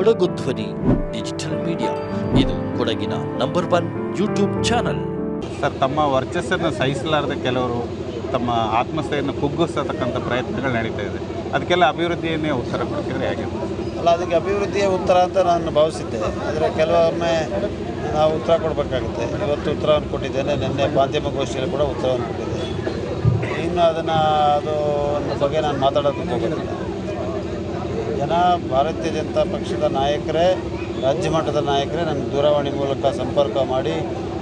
ಕೊಡಗು ಧ್ವನಿ digital media. ಇದು ಕೊಡಗಿನ number one YouTube channel. Sir ತಮ್ಮ ವರ್ಚಸ್ಸನ್ನು ಸಹಿಸಲಾರದೆ ಕೆಲವರು ತಮ್ಮ ಆತ್ಮಸ್ಥೆಯನ್ನು ಕುಗ್ಗಿಸತಕ್ಕಂಥ ಪ್ರಯತ್ನಗಳು ನಡೀತಾ ಇದೆ. ಅದಕ್ಕೆಲ್ಲ ಅಭಿವೃದ್ಧಿಯನ್ನೇ ಉತ್ತರ ಕೊಡ್ತಿದ್ರೆ ಹೇಗೆ? ಅಲ್ಲ ಅದಕ್ಕೆ ಅಭಿವೃದ್ಧಿಯ ಉತ್ತರ ಅಂತ ನಾನು ಭಾವಿಸಿದ್ದೆ. ಆದರೆ ಕೆಲವೊಮ್ಮೆ ನಾವು ಉತ್ತರ ಕೊಡಬೇಕಾಗುತ್ತೆ. ಇವತ್ತು ಉತ್ತರವನ್ನು ಕೊಟ್ಟಿದ್ದೇನೆ ನಿನ್ನೆ ಮಾಧ್ಯಮ ಗೋಷ್ಠಿಯಲ್ಲಿ ಕೂಡ ಉತ್ತರವನ್ನು ಕೊಟ್ಟಿದ್ದೆ ಇನ್ನು ಅದನ್ನು ಅದು ಒಂದು ಬಗ್ಗೆ ನಾನು ಮಾತಾಡೋದಕ್ಕೆ ಹೋಗೋದಿಲ್ಲ. ಜನ ಭಾರತೀಯ ಜನತಾ ಪಕ್ಷದ ನಾಯಕರೇ, ರಾಜ್ಯ ಮಟ್ಟದ ನಾಯಕರೇ ನನ್ನ ದೂರವಾಣಿ ಮೂಲಕ ಸಂಪರ್ಕ ಮಾಡಿ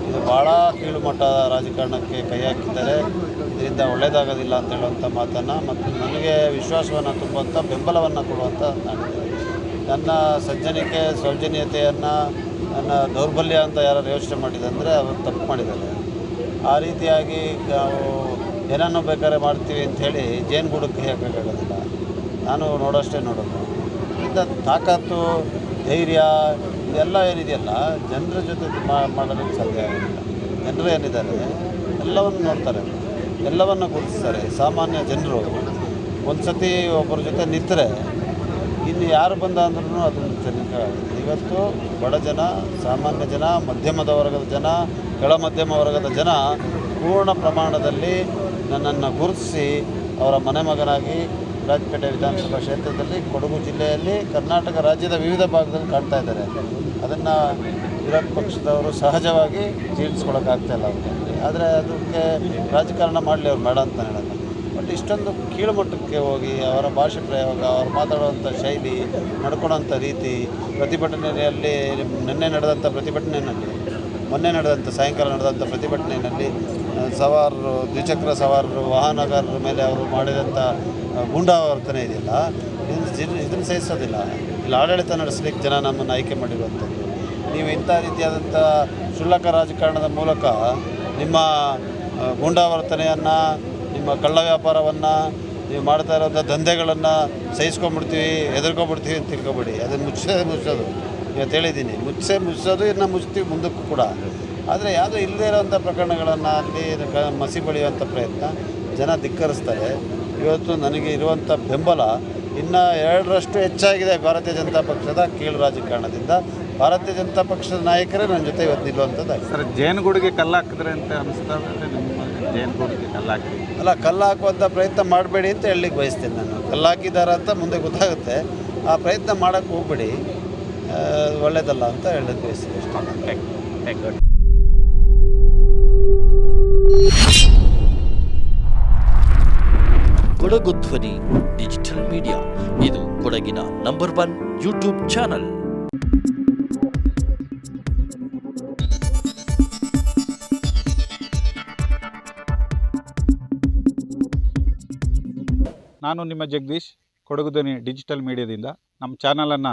ಇದು ಭಾಳ ಕೀಳು ಮಟ್ಟ ರಾಜಕಾರಣಕ್ಕೆ ಕೈ ಹಾಕಿದ್ದಾರೆ. ಇದರಿಂದ ಒಳ್ಳೆಯದಾಗೋದಿಲ್ಲ ಅಂತ ಹೇಳುವಂಥ ಮಾತನ್ನು ಮತ್ತು ನನಗೆ ವಿಶ್ವಾಸವನ್ನು ತುಂಬುವಂಥ ಬೆಂಬಲವನ್ನು ಕೊಡುವಂಥ ಮಾಡಿದ್ದಾರೆ ನನ್ನ ಸಜ್ಜನಿಕೆ, ಸೌಜನ್ಯತೆಯನ್ನು, ನನ್ನ ದೌರ್ಬಲ್ಯ ಅಂತ ಯಾರು ಯೋಚನೆ ಮಾಡಿದಂದರೆ ಅವರು ತಪ್ಪು ಮಾಡಿದ್ದಾರೆ. ಆ ರೀತಿಯಾಗಿ ನಾವು ಏನನ್ನು ಬೇಕಾದ್ರೆ ಮಾಡ್ತೀವಿ ಅಂಥೇಳಿ ಜೇನುಗೂಡಕ್ಕೆ ಹಾಕೋಕ್ಕಾಗೋದಿಲ್ಲ ನಾನು ನೋಡೋಷ್ಟೇ ನೋಡೋದು. ಇಂಥ ತಾಕತ್ತು, ಧೈರ್ಯ ಇದೆಲ್ಲ ಏನಿದೆಯಲ್ಲ, ಜನರ ಜೊತೆ ಮಾಡೋದಕ್ಕೆ ಸಾಧ್ಯ ಆಗೋದಿಲ್ಲ ಜನರು ಏನಿದ್ದಾರೆ, ಎಲ್ಲವನ್ನು ನೋಡ್ತಾರೆ. ಎಲ್ಲವನ್ನು ಗುರುತಿಸ್ತಾರೆ. ಸಾಮಾನ್ಯ ಜನರು ಒಂದು ಸತಿ ಒಬ್ಬರ ಜೊತೆ ನಿಂತರೆ ಇನ್ನು ಯಾರು ಬಂದ ಅಂದ್ರೂ ಅದನ್ನು ತಿನ್ನಕ್ಕಾಗಲ್ಲ ಇವತ್ತು ಬಡ ಜನ, ಸಾಮಾನ್ಯ ಜನ ಮಧ್ಯಮದ ವರ್ಗದ ಜನ, ಕೆಳ ಮಧ್ಯಮ ವರ್ಗದ ಜನ ಪೂರ್ಣ ಪ್ರಮಾಣದಲ್ಲಿ ನನ್ನನ್ನು ಗುರುತಿಸಿ ಅವರ ಮನೆ ಮಗನಾಗಿ ರಾಜಪೇಟೆ ವಿಧಾನಸಭಾ ಕ್ಷೇತ್ರದಲ್ಲಿ ಕೊಡಗು ಜಿಲ್ಲೆಯಲ್ಲಿ ಕರ್ನಾಟಕ ರಾಜ್ಯದ ವಿವಿಧ ಭಾಗದಲ್ಲಿ ಕಾಣ್ತಾ ಇದ್ದಾರೆ. ಅದನ್ನು ವಿರೋಧ ಪಕ್ಷದವರು ಸಹಜವಾಗಿ ಜೀರ್ಣಿಸ್ಕೊಳಕ್ಕಾಗ್ತಾ ಇಲ್ಲ ಅವ್ರಿಗೆ. ಆದರೆ ಅದಕ್ಕೆ ರಾಜಕಾರಣ ಮಾಡಲಿ ಅವ್ರು ಬೇಡ ಅಂತ ಹೇಳೋದು. ಬಟ್ ಇಷ್ಟೊಂದು ಕೀಳುಮಟ್ಟಕ್ಕೆ ಹೋಗಿ ಅವರ ಭಾಷೆ ಪ್ರಯೋಗ, ಅವ್ರು ಮಾತಾಡುವಂಥ ಶೈಲಿ ನಡ್ಕೊಳೋಂಥ ರೀತಿ, ಪ್ರತಿಭಟನೆಯಲ್ಲಿ ನಿನ್ನೆ ನಡೆದಂಥ ಪ್ರತಿಭಟನೆಯಲ್ಲಿ ಮೊನ್ನೆ ನಡೆದಂಥ ಸಾಯಂಕಾಲ ನಡೆದಂಥ ಪ್ರತಿಭಟನೆಯಲ್ಲಿ ಸವಾರರು ದ್ವಿಚಕ್ರ ಸವಾರರು ವಾಹನಗಾರರ ಮೇಲೆ ಅವರು ಮಾಡಿದಂಥ ಗುಂಡಾವರ್ತನೆ ಇದೆಯಲ್ಲ, ಇದನ್ನು ಇದನ್ನು ಸಹಿಸೋದಿಲ್ಲ. ಇಲ್ಲಿ, ಆಡಳಿತ ನಡೆಸಲಿಕ್ಕೆ ಜನ ನಮ್ಮನ್ನು ಆಯ್ಕೆ ಮಾಡಿರುವಂಥದ್ದು ನೀವು ಇಂಥ ರೀತಿಯಾದಂಥ ಕ್ಷುಲ್ಲಕ ರಾಜಕಾರಣದ ಮೂಲಕ ನಿಮ್ಮ ಗೂಂಡಾವರ್ತನೆಯನ್ನು, ನಿಮ್ಮ ಕಳ್ಳ ವ್ಯಾಪಾರವನ್ನು, ನೀವು ಮಾಡ್ತಾ ಇರೋಂಥ ದಂಧೆಗಳನ್ನು ಸಹಿಸ್ಕೊಂಡ್ಬಿಡ್ತೀವಿ, ಹೆದರ್ಕೊಂಡ್ಬಿಡ್ತೀವಿ ಅಂತ ತಿಳ್ಕೊಬೇಡಿ. ಅದನ್ನು ಮುಚ್ಚೋದೇ ಮುಚ್ಚೋದು ಇವತ್ತು ಹೇಳಿದ್ದೀನಿ. ಮುಚ್ಚೆ ಮುಚ್ಚೋದು ಇನ್ನು ಮುಚ್ತೀವಿ ಮುಂದಕ್ಕೂ ಕೂಡ. ಆದರೆ ಯಾವುದೋ ಇಲ್ಲದೇ ಇರೋವಂಥ ಪ್ರಕರಣಗಳನ್ನು ಅಲ್ಲಿ ಮಸಿ ಬಳಿಯುವಂಥ ಪ್ರಯತ್ನ ಜನ ಧಿಕ್ಕರಿಸ್ತಾರೆ. ಇವತ್ತು ನನಗೆ ಇರುವಂಥ ಬೆಂಬಲ ಇನ್ನು ಎರಡರಷ್ಟು ಹೆಚ್ಚಾಗಿದೆ ಭಾರತೀಯ ಜನತಾ ಪಕ್ಷದ ಕೀಳು ರಾಜಕಾರಣದಿಂದ. ಭಾರತೀಯ ಜನತಾ ಪಕ್ಷದ ನಾಯಕರೇ ನನ್ನ ಜೊತೆ ಇವತ್ತು ನಿಲ್ಲುವಂಥದ್ದು. ಸರ್ ಜೇನುಗೂಡಿಗೆ ಕಲ್ಲು ಹಾಕಿದ್ರೆ ಅಂತ ಅನಿಸ್ತಾ ನಿಮ್ಮ ಜೇನುಗೂಡಿಗೆ ಕಲ್ಲು ಹಾಕಿ. ಅಲ್ಲ ಕಲ್ಲು ಹಾಕುವಂಥ ಪ್ರಯತ್ನ ಮಾಡಬೇಡಿ ಅಂತ ಹೇಳಲಿಕ್ಕೆ ಬಯಸ್ತೀನಿ ನಾನು. ಕಲ್ಲು ಹಾಕಿದಾರ ಅಂತ ಮುಂದೆ ಗೊತ್ತಾಗುತ್ತೆ. ಆ ಪ್ರಯತ್ನ ಮಾಡೋಕ್ಕೆ ಹೋಗ್ಬೇಡಿ. ಆ, ಒಳ್ಳೇದಲ್ಲ ಅಂತ ಥ್ಯಾಂಕ್ ಯು ಕೊಡಗು ಧ್ವನಿ ಡಿಜಿಟಲ್ ಮೀಡಿಯಾ. ಇದು ಕೊಡಗಿನ ನಂಬರ್ ಒನ್ ಯೂಟ್ಯೂಬ್ ಚಾನಲ್. ನಾನು ನಿಮ್ಮ ಜಗದೀಶ್ ಕೊಡಗು ಧ್ವನಿ ಡಿಜಿಟಲ್ ಮೀಡಿಯಾದಿಂದ. ನಮ್ಮ ಚಾನಲನ್ನು